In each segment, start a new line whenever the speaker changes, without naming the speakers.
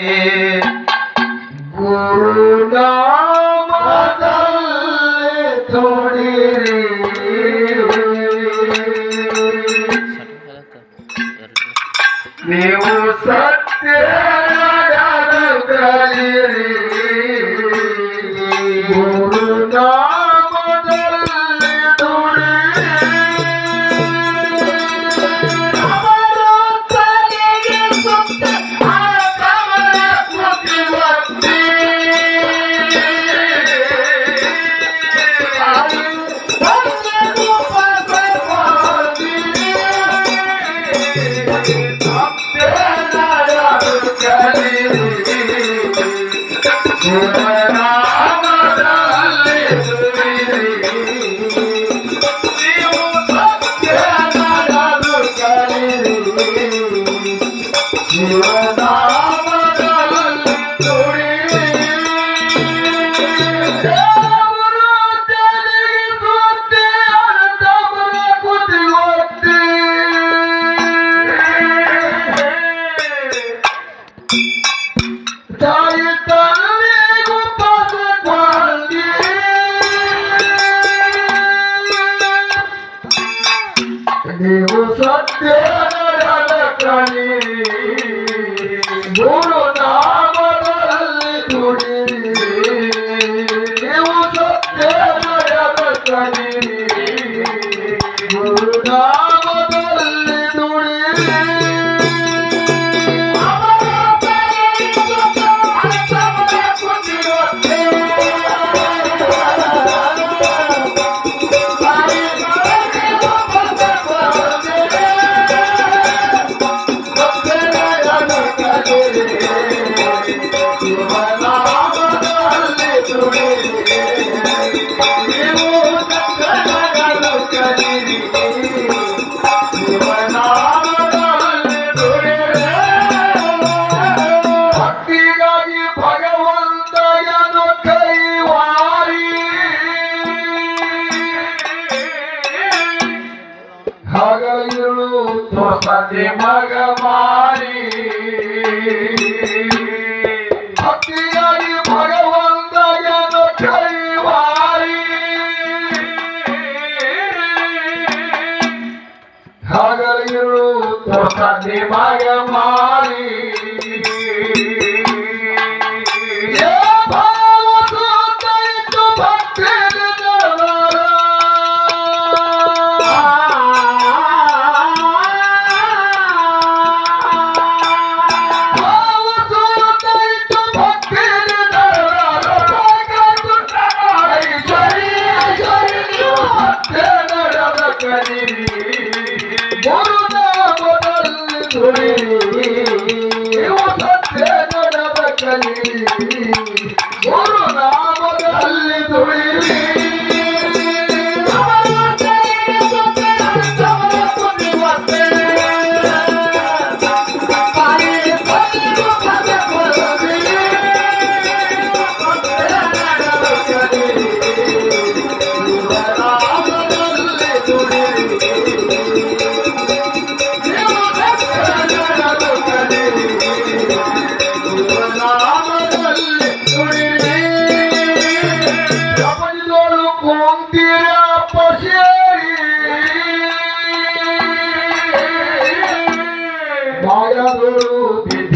Yeah.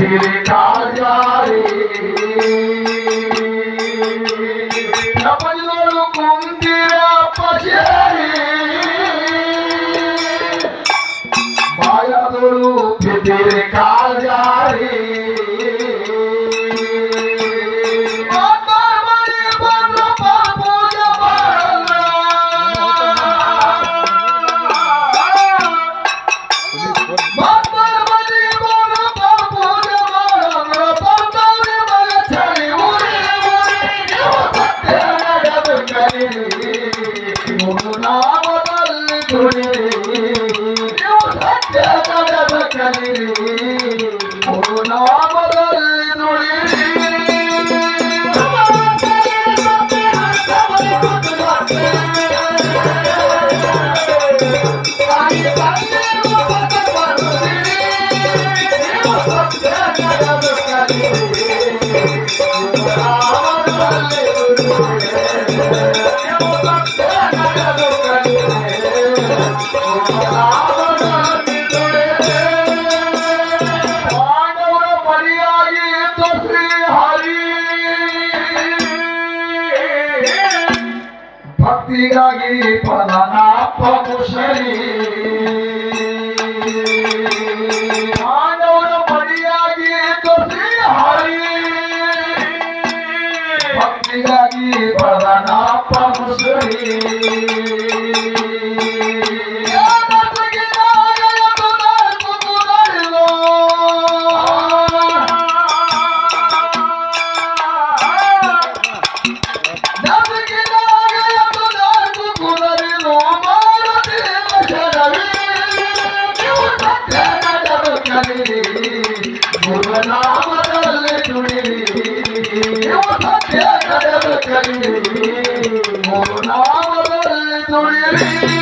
Shri কার্যারে নবল কুন্দিরা পশে Thank you.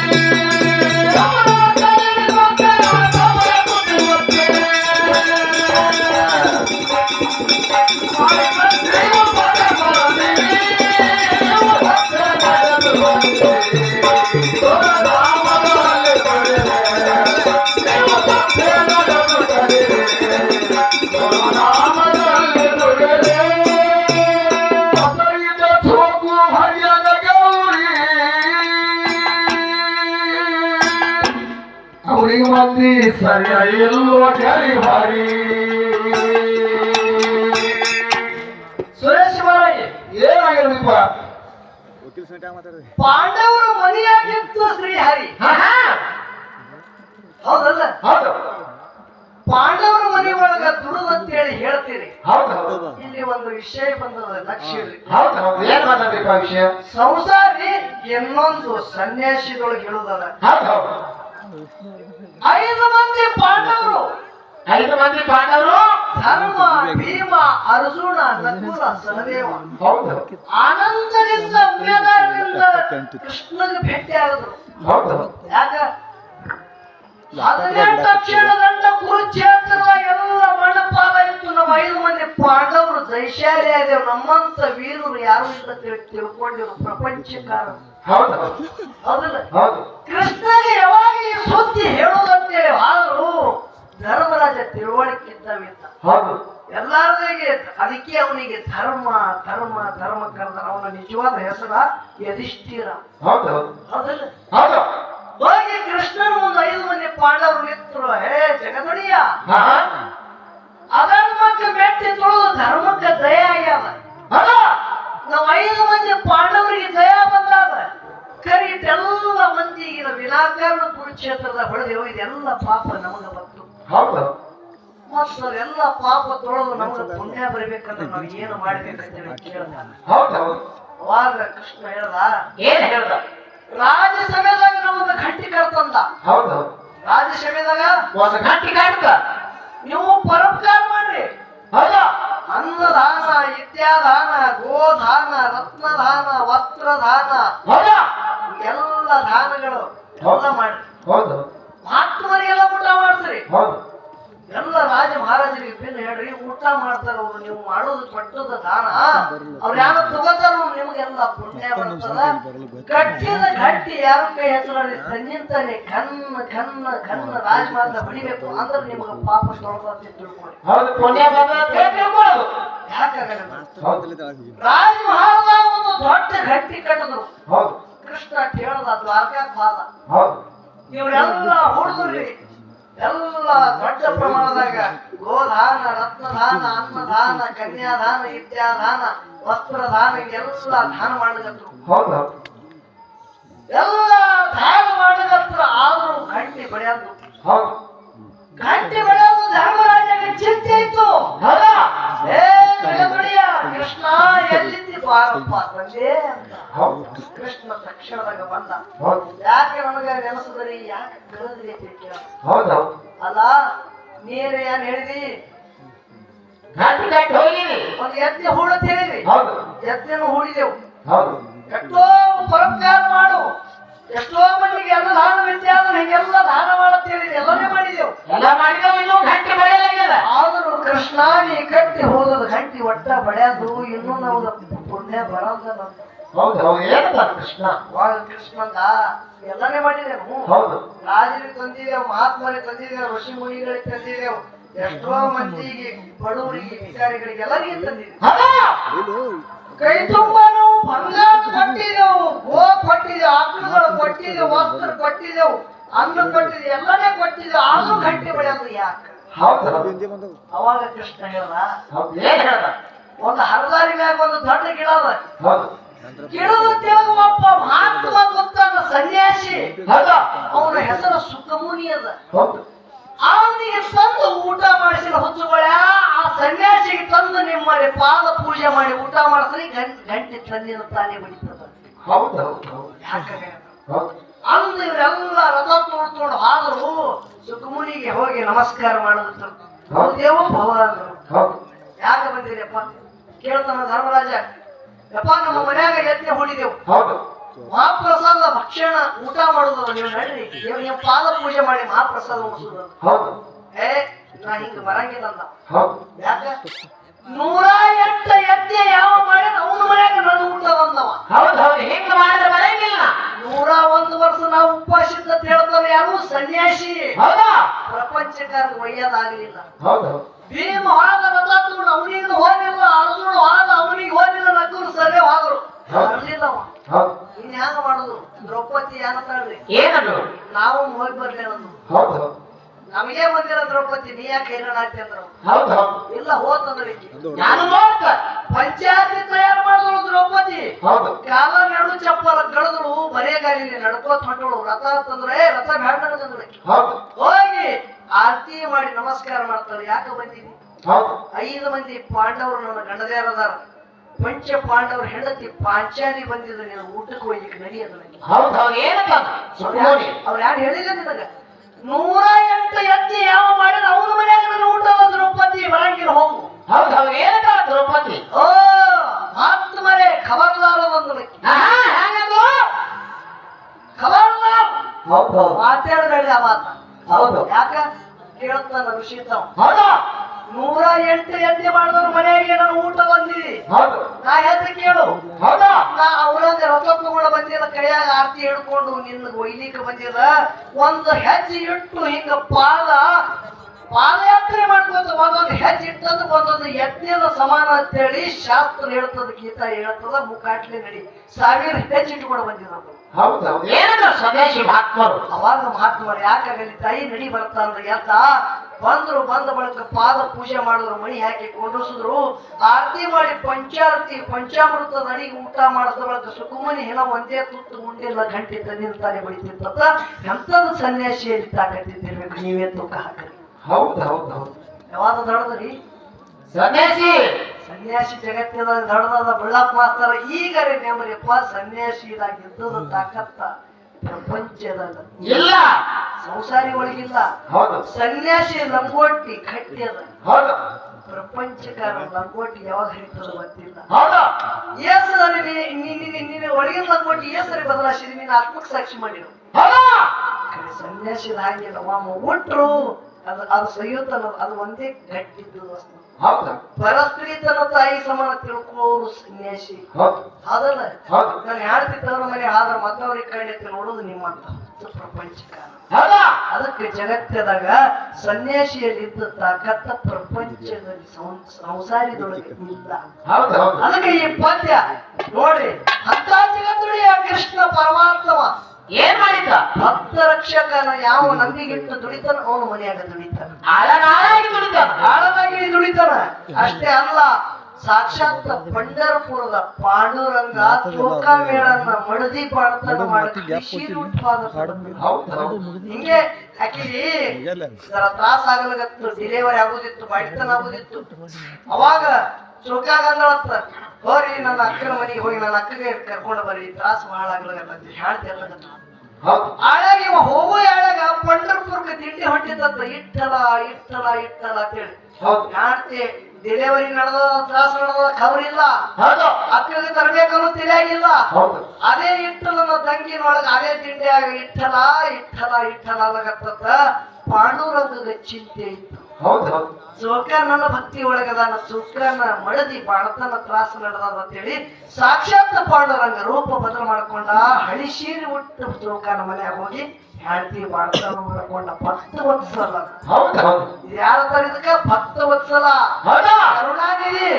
ಎಲ್ಲೋ ಜರಿ ಭಾರಿ.
ಸುರೇಶ್ ಮಹಾರಾಜ್
ಏನಾಗಿರ್ಬೇಕ
ಪಾಂಡವರ ಮನೆಯಾಗಿತ್ತು ಶ್ರೀಹರಿ. ಹೌದಲ್ಲ?
ಹೌದು.
ಪಾಂಡವರ ಮನೆ ಒಳಗ ಅಂತ ಹೇಳ್ತೀರಿ
ಹೇಳ್ತೀನಿ. ಹೌದು
ಇಲ್ಲಿ ಒಂದು ವಿಷಯ ಬಂದದ
ಹೌದು ಏನ್ ಮಾತಾಡ್ಬೇಕು ಆ ವಿಷಯ?
ಸಂಸಾರಿ ಇನ್ನೊಂದು ಸನ್ಯಾಸಿದೊಳಗೆ ಹೇಳುದಲ್ಲ.
ಹೌದು ಹೌದು.
ಐದು ಮಂದಿ ಪಾಂಡವರು.
ಐದು ಮಂದಿ ಪಾಂಡವರು?
ಧರ್ಮ ಭೀಮ ಅರ್ಜುನ ನಕುಲ ಸಹದೇವ
ಹೌದು.
ಆನಂದದಿಂದ ಉಮೇದಾರದಿಂದ ಕೃಷ್ಣನಿಗೆ ಭೇಟಿ ಆಗಿದ್ರು
ಹೌದು.
ಯಾಕ? ಹದಿನೆಂಟು ಕ್ಷಣದಂಡ ಕುರುಕ್ಷೇತ್ರದ ಎಲ್ಲ ಮಂಡಪಾಲ ಇತ್ತು ನಮ್ಮ ಐದು ಮಂದಿ ಜೈಶಾಲಿ ನಮ್ಮಂತ ವೀರರು ಯಾರು ಇಲ್ಲ ತಿಳ್- ತಿಳ್ಕೊಂಡಿರು ಪ್ರಪಂಚಕಾರ.
ಹೌದು.
ಹೌದಲ್ಲ?
ಹೌದು.
ಕೃಷ್ಣಗೆ ಯಾವಾಗ ಈ ಸುದ್ದಿ ಹೇಳೋದಂತೇಳಿ ಆದರೂ ಧರ್ಮರಾಜ ತಿಳುವಳಿಕೆ ಇದ್ದವಿಲ್ಲ
ಹೌದು.
ಎಲ್ಲಾರಿಗೆ ಅದಕ್ಕೆ ಅವನಿಗೆ ಧರ್ಮ ಧರ್ಮ ಧರ್ಮ ಕರೆದ ಅವನ ನಿಜವಾದ ಹೆಸರ ಯಧಿಷ್ಠಿರ.
ಹೌದು. ಹೌದು
ಹೌದಿಲ್ಲ?
ಹೌದು.
ಹೋಗಿ ಕೃಷ್ಣನ ಒಂದು ಐದು ಮಂದಿ ಪಾಂಡವರು ನಿಂತರು. ಹೇ ಜಗದೊಡೆಯ
ಹಾ.
ಅಧರ್ಮಕ್ಕೆ ಮೆಟ್ಟಿ ತುಳಿದು ಧರ್ಮಕ್ಕೆ ದಯ ಆಗ್ಯಾದ
ಅದ
ನಾವು ಐದು ಮಂದಿ ಪಾಂಡವರಿಗೆ ದಯ ಬಂದಾಗ ಕರಿ ಎಲ್ಲ ಮಂದಿ ಇದು ವಿನಾಕಾರಣ ಕುರುಕ್ಷೇತ್ರದ ಹೊಡೆದೆವು ಇದೆಲ್ಲ ಪಾಪ ನಮಗ ಬಂತು.
ಹೌದು.
ಪಾಪ ತೊಳೆದು ನಮಗ ಪುಣ್ಯ ಬರ್ಬೇಕಂದ್ರೆ ನಾವು ಏನು ಮಾಡ್ಬೇಕಂತೇಳಿ ಕೇಳ್ದ ಅವಾಗ ಕೃಷ್ಣ ಹೇಳ್ದ
ಏನ್ ಹೇಳ್ದ?
ರಾಜ ಸಮಯದಾಗ ನಮ್ಮನ್ನ ಘಂಟಿ ಕರ್ತಂದ
ಹೌದು
ಸಮಯದಾಗ
ಒಂದು ಘಂಟಿ ಕಾಡ್ಕ?
ನೀವು ಪರೋಪಕಾರ ಮಾಡ್ರಿ.
ಹೌದ?
ಅನ್ನದಾನ ವಿದ್ಯಾದಾನ ಗೋದಾನ ರತ್ನದಾನ ವಸ್ತ್ರದಾನ
ಹೌದಾ?
ಎಲ್ಲ ದಾನಗಳು ಮಾಡ್ರಿ.
ಹೌದು
ಎಲ್ಲ ಊಟ ಮಾಡ್ತೀರಿ.
ಹೌದು.
ರಾಜ ಮಹಾರಾಜರಿಗೆ ಬಿನ್ ಹೇಳ್ರಿ ಊಟ ಮಾಡ್ತಾರ ಅವ್ರು ನೀವು ಮಾಡೋದು ಪಟ್ಟದ ದಾನ. ಅವ್ರು ಯಾರು ತಗೋತಾರ ನಿಮ್ಗೆಲ್ಲ ಪುಣ್ಯ ಬರ್ತದ. ಗಟ್ಟಿದ ಗಟ್ಟಿ ಯಾರ ಕೈ ಹೆಸರಲ್ಲಿ ತನ್ನಿಂತಾನೆ ಕಣ್ಣ ಕಣ್ಣ ರಾಜ ರಾಜಮಾರ್ಗ ಬಡಿಬೇಕು ಅಂದ್ರೆ ನಿಮ್ಗೆ ಪಾಪ ತಿಳ್ಕೊಳ್ಳಿ
ತಿಳ್ಕೊಳ್ಳೋದು.
ರಾಜ ಮಹಾರಾಜ ಒಂದು ದೊಡ್ಡ ಗಟ್ಟಿ ಕಟ್ಟಿದ್ರು.
ಹೌದು.
ಕೃಷ್ಣ ಕೇಳದ ದ್ವಾರಕಾ ಪಾದ
ಹೌದು.
ಇವ್ರೆಲ್ಲ ಹುಡುಗರಿ. ಎಲ್ಲ ದೊಡ್ಡ ಪ್ರಮಾಣದಾಗ ಗೋಧಾನ ರತ್ನದಾನ ಅನ್ನದಾನ ಕನ್ಯಾದಾನ ವಿದ್ಯಾದಾನ ವಸ್ತ್ರದಾನ ಎಲ್ಲ ದಾನ ಮಾಡಿದ್ರು
ಹೌದು.
ಎಲ್ಲ ದಾನ ಮಾಡಿದ್ರು ಆದ್ರೂ ಗಂಟೆ ಬೆಳೆಯೋದು.
ಹೌದು.
ಗಂಟೆ ಬೆಳೆಯೋದು ಧರ್ಮರಾಜಗೆ ಚಿಂತೆ ಇತ್ತು.
ಹೌದಾ.
ಏ ಜಗದೊಡೆಯ ಕೃಷ್ಣ ಎಲ್ಲಿದ್ದಿ ಬಾರಪ್ಪ ತಂದೆ ಅಂತ. ಕೃಷ್ಣ ತಕ್ಷಣದಾಗ ಬಂದ ಯಾಕೆ ನನಗ ನೆನಸದ್ರಿ ಯಾಕೆ ಕರೆದ್ರಿ
ಹೌದು. ಹೌದು
ಅಲ್ಲ ಏನ್ ಹೇಳಿದಿ
ಗಂಟೆ ಗಂಟೆ ಹೋಗಿನಿ
ಒಂದು ಯಜ್ಞ ಹೂಡತ್ ಹೇಳಿದ್ರಿ.
ಹೌದು.
ಯಜ್ಞನು ಹೂಡಿದೆವು
ಹೌದು.
ಎಷ್ಟೋ ಪರೋಪಕಾರ ಮಾಡು. ಎಷ್ಟೋ ಮಂದಿಗೆ ಎಲ್ಲ ದಾನ ಹಿಂಗೆಲ್ಲ ದಾನ ಮಾಡತ್ ಎಲ್ಲನೇ ಮಾಡಿದೆವು.
ಎಲ್ಲ ಮಾಡಿದೆವು ಇನ್ನೂ ಗಂಟೆ
ಆದರೂ ಕೃಷ್ಣ ನೀ ಕಟ್ಟಿ ಹೋದದ ಗಂಟಿ ಒಟ್ಟ ಬಡ್ಯಾದು ಇನ್ನೂ ನಾವು ಪುಣ್ಯ ಬರೋದಲ್ಲ
ಹೌದು ಹೌದು. ಏನದ ಕೃಷ್ಣ?
ಕೃಷ್ಣಂದ ಎಲ್ಲನೇ ಮಾಡಿದೆವು
ಹೌದು.
ರಾಜರಿಗೆ ತಂದಿದೆವು ಮಹಾತ್ಮರಿಗೆ ತಂದಿದೆವು ಋಷಿ ಮುನಿಗಳಿಗೆ ತಂದಿದೆವು ಎಷ್ಟೋ ಮಂದಿಗೆ ಬಡವರಿಗೆ ಭಿಕಾರಿಗಳಿಗೆ ಎಲ್ಲರಿಗೆ ತಂದಿದೆವು ಕೈ ತುಂಬ ನಾವು ಬಂಗಾರ ಕೊಟ್ಟಿದ್ದೆವು ಗೋ ಕೊಟ್ಟಿದ್ದೆವು ಆಕಳುಗಳು ಕೊಟ್ಟಿದ್ದೆವು ವಸ್ತ್ರ ಕೊಟ್ಟಿದ್ದೆವು ಅನ್ನ ಕೊಟ್ಟಿದ್ದೆವು ಎಲ್ಲನೇ ಕೊಟ್ಟಿದ್ದೆವು ಆದ್ರೂ ಗಂಟೆ ಬೆಳೆಯೋದು ಯಾಕೆ? ಅವಾಗ ಕೃಷ್ಣ ಹೇಳ್ದ ಒಂದು ಹರದಾರಿ ಮ್ಯಾಗ ಒಂದು ದೊಡ್ಡ ಗಿಡ ಅದ. ತೆಳಗ ಒಬ್ಬ ಮಹಾತ್ಮ ಗೊತ್ತಾದ ಸನ್ಯಾಸಿ.
ಭಗ
ಅವನ ಹೆಸರು ಸುಖಮುನಿ ಅದ. ಅವನಿಗೆ ತಂದು ಊಟ ಮಾಡಿಸಿದ ಹುಚ್ಚುಗಳ ಆ ಸನ್ಯಾಸಿಗೆ ತಂದು ನಿಮ್ಮಲ್ಲಿ ಪಾದ ಪೂಜೆ ಮಾಡಿ ಊಟ ಮಾಡಿಸ್ರಿ ಗಂಟೆ ತಂದಿನ ತಾನೇ ಬಡಿತದ. ಅಂದು ಇವರೆಲ್ಲ ರಥ ತೋಡ್ಕೊಂಡು ಆದರೂ ಸುಖಮುನಿಗೆ ಹೋಗಿ ನಮಸ್ಕಾರ ಮಾಡೋದು ದೇವ ಭವ ಅಂದ್ರು. ಯಾಕೆ ಬಂದಿರಪ್ಪ ಕೇಳ್ತಾನ ಧರ್ಮರಾಜ. ಯಪ್ಪ ನಮ್ಮ ಮನ್ಯಾಗ ಯತ್ನೆ ಹೊಡಿದೆವು.
ಹೌದು.
ಮಹಾಪ್ರಸಾದ ಭಕ್ಷಣ ಊಟ ಮಾಡೋದಲ್ಲ ನೀವು ನಡ್ರಿ ನೀವು ಪಾದ ಪೂಜೆ ಮಾಡಿ ಮಹಾಪ್ರಸಾದ ಉಣಿಸೋದು.
ಹೌದು.
ಏ ನಾ ಹಿಂಗ ಬರಂಗಿಲ್ಲ ಅಂದ
ಹೌದು.
ಯಾಕ? ನೂರ ಎಂಟ ಯಜ್ಞ ಯಾವ ಮಾಡಿ ಅವನ ಮನ್ಯಾಗ ನನ್ನ ಊಟ ಬಂದವ.
ಹೌದು ಹೌದು. ಹಿಂಗ ಮಾಡಿದ್ರೆ ಬರಂಗಿಲ್ಲ.
ನೂರ ಒಂದು ವರ್ಷ ನಾವು ಉಪವಾಸ ಹೇಳ್ತಾರೆ ಯಾರು? ಸನ್ಯಾಸಿ.
ಹೌದಾ.
ಪ್ರಪಂಚಕಾರ ಒಯ್ಯದಾಗಲಿಲ್ಲ
ಹೌದು
ಭೀಮ ಹೊರಗ ತಗೊಂಡು ಅವನಿಗೆ ಹೋಗಿಲ್ಲ ಅರ್ಜುನ ಹೊರಗ ಅವನಿಗೆ ಹೋಗಿಲ್ಲ ನಕ್ಕರು ಸರ್ವೆ ಹೋದ್ರು ಬರ್ಲಿಲ್ಲವ
ಹೌದು
ಇನ್ ಹೆಂಗ ಮಾಡುದು? ದ್ರೌಪದಿ ಏನಂತಾಳ್ರಿ
ಏನದು?
ನಾವು ಹೋಗಿ ಬರ್ಲಿ ಅನ್ನೋದು
ಹೌದು. ಹೌದು
ನಮಗೆ ಬಂದಿರ ದ್ರೌಪದಿ ನೀ ಯಾಕೆ ಹೈರಾಣ ಆಗ್ತಿ ಅಂದ್ರು?
ಹೌದು ಹೌದು.
ಇಲ್ಲ ಹೋತಂದ್ರೆ
ನಾನು ನೋಡ್ತ
ಪಂಚಾಯತಿ ತಯಾರು ಮಾಡಿದ್ರು ದ್ರೌಪದಿ.
ಹೌದು.
ಕಾಲ ನಡು ಚಪ್ಪಲ ಕಳೆದಳು ಬರೇ ಗಾಲಿಲಿ ನಡ್ಕೋತ ಹೊಂಟಳು ರಥ ತಂದ್ರೆ "ಏ, ರಥ ಬ್ಯಾಡ ಹೋಗಿ ಆರತಿ ಮಾಡಿ ನಮಸ್ಕಾರ ಮಾಡ್ತಾರೆ. ಯಾಕೆ ಬಂದೀನಿ
ಹೌದು.
ಐದು ಮಂದಿ ಪಾಂಡವರು ನನ್ನ ಗಂಡದೇರದಾರ ಪಂಚ ಪಾಂಡವರು ಹೆಂಡತಿ ಪಾಂಚಾಲಿ ಬಂದಿದ್ರು ನೀನು ಊಟಕ್ಕೆ ಹೋಗ್ಲಿಕ್ಕೆ ನಡಿಯೋದು
ಹೌದು ಹೌದು ಏನಪ್ಪ? ಸುಮ್ಮನೆ
ಅವ್ರು ಯಾರು ಹೇಳಿಲ್ಲ ನಿನಗ? ನೂರ ಎಂಟು ಎತ್ತಿ ಯಾವ ಮಾಡಿದ್ರೆ ಅವನ ಮನ್ಯಾಗ ನನ್ನ ಊಟ ದ್ರೌಪದಿ ಬರಂಗಿಲ್ಲ ಹೋಗು.
ಹೌದು ಹೌದು ಏನಪ್ಪ ದ್ರೌಪದಿ?
ಓ ಮಾತು ಮರೆ ಖಬರ್ದಾರ ಬಂದ್ರು
ಆಹಾ, ಹ್ಯಾಂಗದು?
ಖಬರ್ದಾರ್?
ಹೌದು
ಮಾತಾಡಬೇಡ ಆ ಮಾತ.
ಹೌದು.
ಯಾಕ? ಕೇಳುತ್ತಾನ ಶೀತ
ಹೌದು.
ನೂರ ಎಂಟು ಎತ್ತಿ ಮಾಡಿದವ್ರ ಮನೆಯಾಗೆ ನಾನು ಊಟ ಬಂದಿರಿ. ನಾ ಹೆಸರು ಕೇಳು. ನಾ ಅವರಂದ್ರೆ ರಥಕ್ಕೂಡ ತಗೊಂಡ ಬಂದಿಲ್ಲ ಕೈಯಾಗ ಆರ್ತಿ ಹಿಡ್ಕೊಂಡು ನಿನ್ನ ಒಯ್ಲಿಕ್ಕೆ ಬಂದಿಲ್ಲ ಒಂದು ಹೆಜ್ಜೆ ಇಟ್ಟು ಹಿಂಗ ಪಾದ ಪಾದಯಾತ್ರೆ ಮಾಡ್ಕೊಂತ ಒಂದೊಂದು ಹೆಜ್ಜೆ ಇಟ್ಟದ್ದು ಒಂದೊಂದು ಯಜ್ಞದ ಸಮಾನ ಅಂತೇಳಿ ಶಾಸ್ತ್ರ ಹೇಳ್ತದ ಗೀತಾ ಹೇಳ್ತದ ಮುಖಾಟ್ಲೆ ನಡಿ. ಸಾವಿರ ಹೆಜ್ಜೆ ಇಟ್ಕೊಂಡು ಬಂದಿರೋದು
ಹೌದು ಹೌದು. ಏನದು ಸ್ವದೇಶಿ ಮಹಾತ್ಮರು.
ಅವಾಗ ಮಹಾತ್ಮರು ಯಾಕಾಗಲಿ ತಾಯಿ ನಡಿ ಬರ್ತಾಂದ್ರೆ ಎದ್ದ ಬಂದ್ರು ಬಂದ ಬಳಿಕ ಪಾದ ಪೂಜೆ ಮಾಡಿದ್ರು ಮಣಿ ಹಾಕಿ ಕೊಂಡಿಸಿದ್ರು ಆರತಿ ಮಾಡಿ ಪಂಚಾರತಿ ಪಂಚಾಮೃತ ನಡಿಗೆ ಊಟ ಮಾಡಿದ ಬಳಿಕ ಸುಕುಮನಿ ಹೆಣ ಒಂದೇ ತುತ್ತು ಉಂಡಿಲ್ಲ ಗಂಟೆ ತಂದಿರ್ತಾನೆ ಬಡಿತಿತ್ತ ಎಂತದ ಸನ್ಯಾಸಿಯಲ್ಲಿ ತಾಕತ್ತಿದ್ದಿರ್ಬೇಕು ನೀವೇ ತೂಕ ಹಾಕ್ರಿ
ಹೌದು ಹೌದು ಹೌದು.
ಯಾವಾಗ ದೊಡ್ಡದ್ರಿ
ಸನ್ಯಾಸಿ!
ಸನ್ಯಾಸಿ ಜಗತ್ತಿನ ದೊಡ್ಡದಾದ ಬೆಳ್ಳಪ್ಪ ಈಗ ರೀ ನೆಮ್ಮರಿಯಪ್ಪ ಸನ್ಯಾಸಿ ಇದಾಗಿದ್ದದ ತಾಕತ್ತ ಪ್ರಪಂಚದಾಗ
ಇಲ್ಲ.
ಸಂಸಾರಿ ಒಳಗಿಲ್ಲ
ಹೌದು.
ಸನ್ಯಾಸಿ ಲಂಗೋಟಿ ಕಟ್ಟಿದ
ಹೌದು.
ಪ್ರಪಂಚಕಾರ ಲಂಗೋಟಿ ಯಾವಾಗ ಹರಿತದ ಗೊತ್ತಿಲ್ಲ.
ಹೌದು.
ಏಸರಿ ನಿನ್ನ ಒಳಗಿನ ಲಂಗೋಟಿ ಏಸರಿ ಬದಲಾಯಿಸಿದ ನೀನು ಆತ್ಮಕ್ ಸಾಕ್ಷಿ ಮಾಡಿರು.
ಹೌದು.
ಸನ್ಯಾಸಿ ಹಾಗಿಲ್ಲ ಮಾಮ ಒಟ್ರು ಅದು ಅದು ಸಹಿಯುತ್ತಲ್ಲ ಅದು ಒಂದೇ ಗಟ್ಟಿದ್ದು
ಹೌದು?
ಪರಸ್ತ್ರೀತನ ತಾಯಿ ಸಮಾನ ತಿಳ್ಕೋರು ಸನ್ಯಾಸಿ.
ಹೌದು.
ಅದಲ್ಲ
ಹೌದು.
ನಾನು ಹೇಳ್ತಿದ್ದವ್ರ ಮನೆ ಆದ್ರ ಮತ್ತವ್ರಿಗೆ ಕಣ್ಣೆತ್ತಿ ನೋಡೋದು ನಿಮ್ಮಂತ.
ಪ್ರಪಂಚಕ
ಅದಕ್ಕೆ ಜಗತ್ತದಾಗ ಸನ್ಯಾಸಿಯಲ್ಲಿದ್ದ ತಾಕತ್ತ ಪ್ರಪಂಚದಲ್ಲಿ ಸಂಸಾರಿದೊಳಗೆ ಇಲ್ಲ. ಅದಕ್ಕೆ ಈ ಪದ್ಯ ನೋಡ್ರಿ ಅಂತ ಜಗತ್ತುಳಿಯ ಕೃಷ್ಣ ಪರಮಾತ್ಮ
ಏನ್ ಮಾಡಿದ್ದ?
ಭಕ್ತ ರಕ್ಷಕನ ಯಾವ ನಂಬಿಗಿಟ್ಟು ದುಡಿತಾನ ಅವನು ಮನೆಯಾಗ ದುಡಿತಾನ.
ಆಳನಾಳಾಗಿ ದುಡಿತಾನ
ಆಳನಾಗಿ ದುಡಿತಾನ. ಅಷ್ಟೇ ಅಲ್ಲ ಸಾಕ್ಷಾತ್ ಪಂಡರಪುರದ ಪಾಂಡುರಂಗ ಚೋಕಾಮೇಳನ್ನ ಮಡದಿ ಪಾಡ್ತಾನ ಹಿಂಗೆ ಆಕಿಗೆ ಜರ ತ್ರಾಸ ಆಗಲಗತ್ತು ಡಿಲೆವರಿ ಆಗೋದಿತ್ತು ಮಾಡಿತನ ಆಗೋದಿತ್ತು. ಅವಾಗ ಚೌಕಾಗಂಗಳತ್ತ ಹೋರಿ ನನ್ನ ಅಕ್ಕನ ಮನೆಗೆ ಹೋಗಿ ನನ್ನ ಅಕ್ಕಗೆ ಕರ್ಕೊಂಡು ಬರ್ರಿ. ತ್ರಾಸ ಬಹಳ ಆಗ್ಲಾಗತ್ತ ಹೇಳ್ತಿ
ಹೌದು.
ಆಳಾಗ ಇವ ಹೋಗೋ ಆಳಾಗ ಪಂಡರ್ಪುರ್ಕ ತಿಂಡಿ ಹೊಂಟಿದ್ದಂತ ಇಟ್ಟಲ ಇಟ್ಟಲ ಇಟ್ಟಲ ಅಂತೇಳಿ ಹೇಳ್ತಿ ಡಿಲೆವರಿ ನಡೆದ ತ್ರಾಸ ನಡೆದ ಖಬರ್ ಇಲ್ಲ ಅಕ್ಕಗೆ ತರಬೇಕನ್ನೋ ತಿಳಿಯಾಗಿಲ್ಲ ಅದೇ ಇಟ್ಟಲನ ತಂಗಿನೊಳಗ ಅದೇ ತಿಂಡಿಯಾಗ ಇಟ್ಟಲ ಇಟ್ಟಲ ಇಟ್ಟಲ ಅಲ್ಲಗತ್ತ ಪಾಂಡುರಂಗದ ಚಿಂತೆ ಇತ್ತು.
ಹೌದು ಹೌದು.
ಚೌಕ ನನ್ನ ಭಕ್ತಿ ಒಳಗದಾನ ಶುಕ್ರನ ಮಡದಿ ಬಾಣತನ ತ್ರಾಸ ನಡೆದ ಅಂತೇಳಿ ಸಾಕ್ಷಾತ್ ಪಾಂಡುರಂಗ ರೂಪ ಬದಲು ಮಾಡ್ಕೊಂಡ ಹಳಿ ಶೀರಿ ಉಟ್ಟು ಚೌಕನ ಮನೆಯಾಗ ಹೋಗಿ ಹೆಂಡತಿ ಬಾಣತನ ಮಾಡ್ಕೊಂಡ ಭಕ್ತ ವತ್ಸಲ ಯಾರ ತರ ಇದಕ್ಕ? ಭಕ್ತ ವತ್ಸಲ ಕರುಣಾನಿಧಿ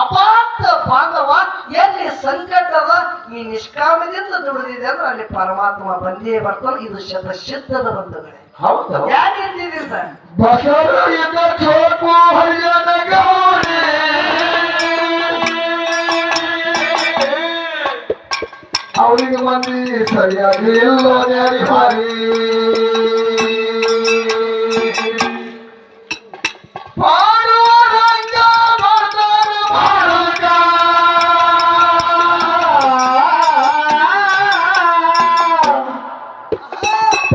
ಅಪಾರ್ಥ ಬಾಂಧವ ಎಲ್ಲಿ ಸಂಕಟದ ಈ ನಿಷ್ಕಾಮದಿಂದ ದುಡಿದಿದೆ ಅಂದ್ರೆ ಅಲ್ಲಿ ಪರಮಾತ್ಮ ಬಂದೇ ಬರ್ತಾನೆ ಇದು ಶತ ಸಿದ್ಧದ ಬಂಧುಗಳೇ.
ಹೌದು. ಹೌದು
ಯಾಕೆ ಇದ್ದಿದ್ದ
ಬಸವಯ್ಯನ ಚೋಕು ಹರಿಯನ ಗೌರಿ. ಅವರಿಗೆ ಮಂದಿ ಸರಿಯಾಗಿ ಇಲ್ಲ ನ್ಯಾರಿ ಹಾರಿ